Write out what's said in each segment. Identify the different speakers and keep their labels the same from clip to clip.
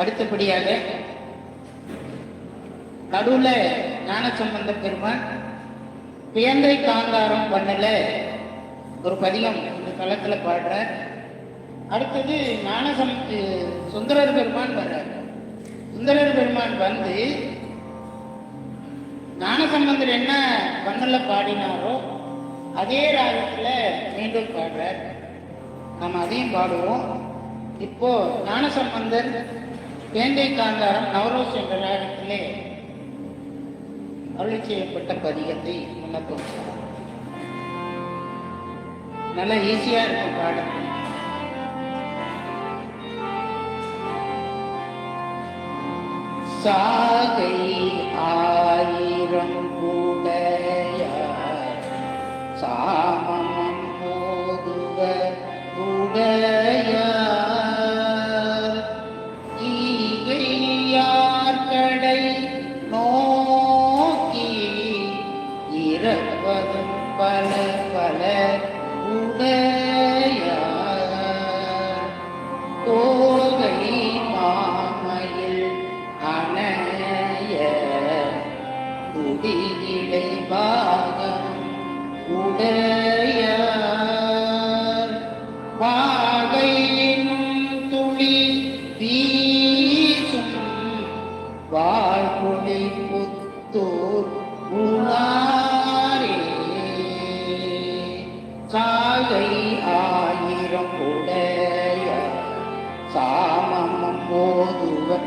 Speaker 1: அடுத்தபடியாக நடுவுல ஞானசம்பந்த பெருமான் பேந்தை காந்தாரம் பண்ணல ஒரு பதிகம் இந்த களத்துல பாடுறார். அடுத்தது ஞானசம் சுந்தரர் பெருமான் வர்றார். சுந்தரர் பெருமான் வந்து ஞானசம்பந்தர் என்ன பண்ணல பாடினாரோ அதே ராகத்துல மீண்டும் பாடுறார். நாம் அதையும் பாடுவோம். இப்போ ஞானசம்பந்தர் வேண்டை காந்தாரம் நவரோஸ் என்ற நேரத்திலே அருளி செய்யப்பட்ட பதிகத்தை விண்ணப்பம் செய்வோம். நல்லா ஈஸியா இருக்கும் பாடம் சாகை போதுவ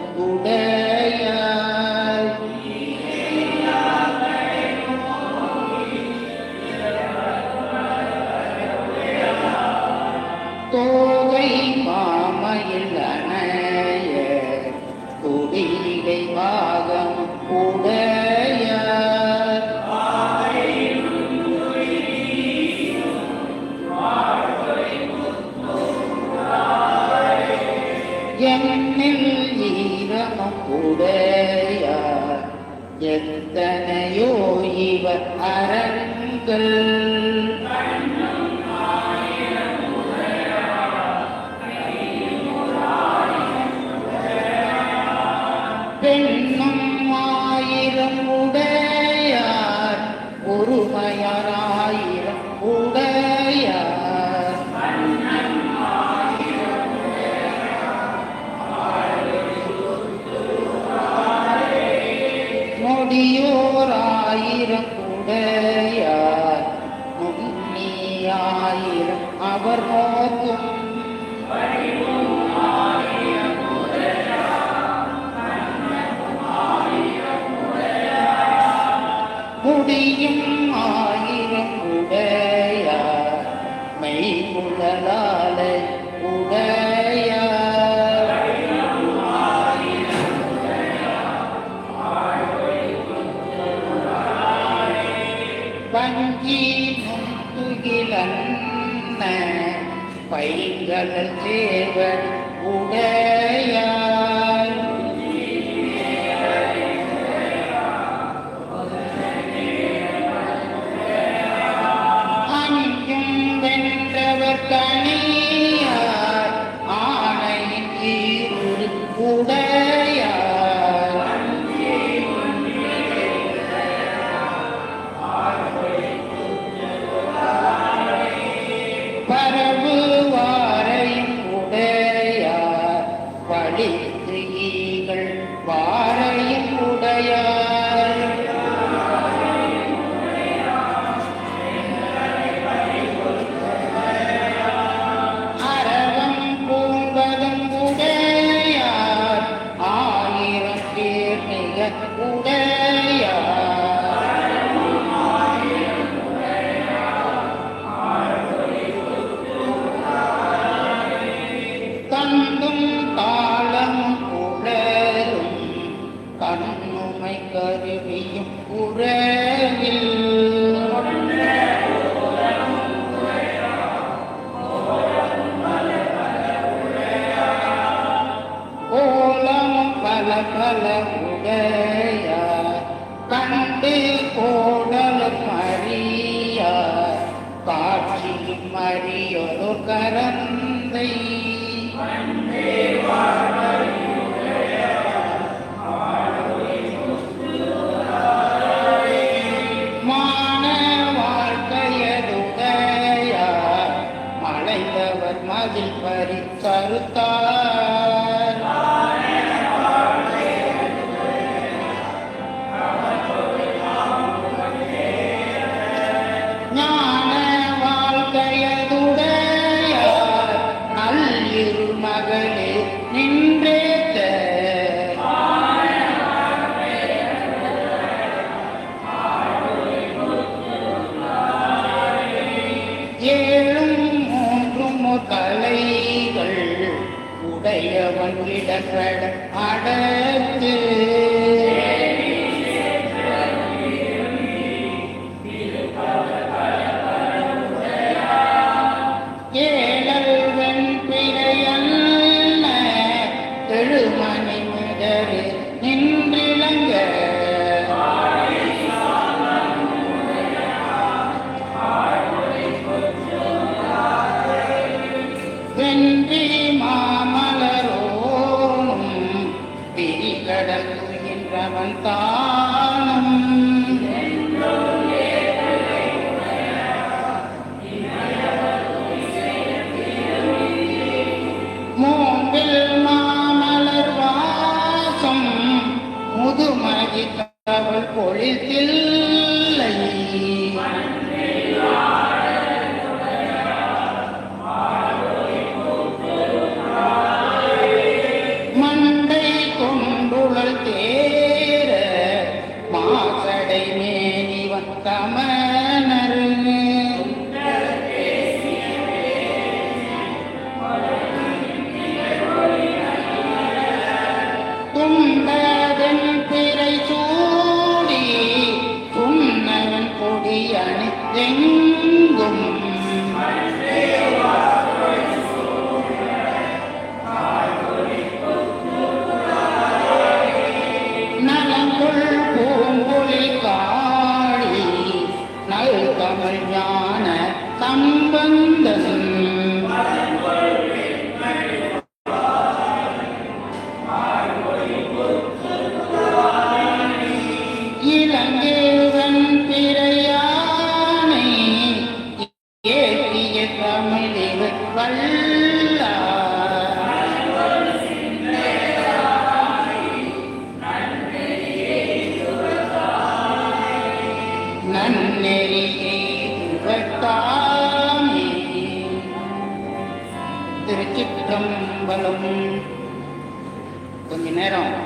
Speaker 1: ஈரமும் உடையார் எத்தனையோ இவர் அரண்கள். பெண்ணும் ஆயிரம் உடையார். ஒருமையார் ஆயிரம் முடியும். பைங்கல் தேவர் உடையார். அஞ்சும் வென்றவர் கணியார் ஆணையின் ஈருரு கருவியும் உறவில் கோலமும் பல பல உடையார் முதரு வென்றி மாமலரோனும் பிரிகடல் துயின்றவன் தானும். முதுமகி கவல் பொழித்தில்லை எங்கும் நலங்குள் பூங்குழி காளி நல் கமல் ஞான சம்பந்தன் con, con dinero.